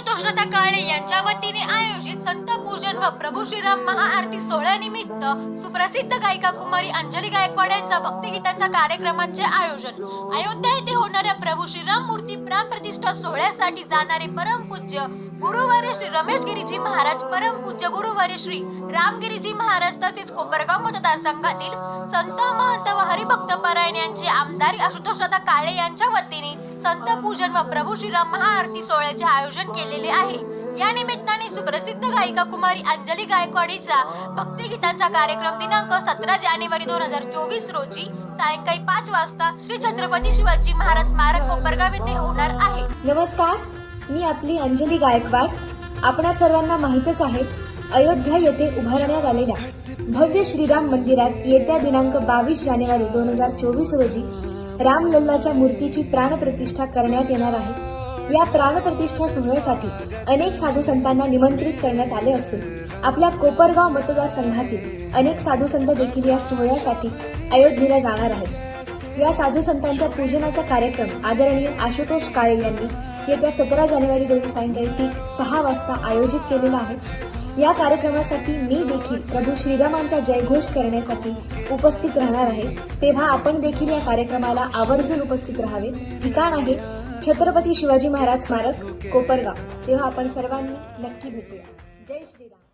काळे यांच्या वतीने आयोजित संत पूजन व प्रभू श्रीराम महाआरती सोहळ्यानिमित्त सुप्रसिद्ध गायिका कुमारी अंजली गायकवाड यांचा भक्तिगीतांचा कार्यक्रमाचे आयोजन. अयोध्या येथे होणाऱ्या प्रभू श्रीराम मूर्ती प्राण प्रतिष्ठा सोहळ्यासाठी जाणारे परमपूज्य गुरुवार्य श्री रमेश गिरीजी महाराज परमपूज्य गुरुवार्य श्री रामगिरीजी महाराज तसेच कोपरगाव मतदारसंघातील संत महंत व हरिभक्त परायण यांचे आमदार आशुतोषदा काळे यांच्या वतीने संत पूजन व प्रभू श्रीराम महाआरती सोहळ्याचे आयोजन केलेले आहे. या निमित्ताने सुप्रसिद्ध गायिका कुमारी अंजली गायकवाडीचा भक्तिगीतांचा कार्यक्रम दिनांक सतरा जानेवारी दोन हजार चोवीस रोजी सायंकाळी पाच वाजता श्री छत्रपती शिवाजी महाराज स्मारक कोपरगाव येथे होणार आहे. नमस्कार मी आपली अंजली गायकवाड. आपणा सर्वांना माहीतच आहे अयोध्या येथे उभारण्यात आलेल्या भव्य श्रीराम मंदिरात येत्या दिनांक बावीस जानेवारी दोन हजार चोवीस रोजी रामलल्लाच्या मूर्तीची प्राणप्रतिष्ठा करण्यात येणार आहे. या प्राणप्रतिष्ठा सोहळ्यासाठी अनेक साधू संतांना निमंत्रित करण्यात आले असून आपल्या कोपरगाव मतदारसंघातील अनेक साधू संत देखील या सोहळ्यासाठी अयोध्येला जाणार आहेत. या साधू संतांच्या पूजनाचा कार्यक्रम आदरणीय आशुतोष काळे यांनी येत्या सतरा जानेवारी रोजी सायंकाळी ठीक सहा वाजता आयोजित केलेला आहे. या कार्यक्रमासाठी मी देखील प्रभू श्रीरामांचा जयघोष करण्यासाठी उपस्थित राहणार आहे. तेव्हा आपण देखील या कार्यक्रमाला आवर्जून उपस्थित राहावे. ठिकाण आहे छत्रपती शिवाजी महाराज स्मारक कोपरगाव. तेव्हा आपण सर्वांनी नक्की भेटूया. जय श्रीराम.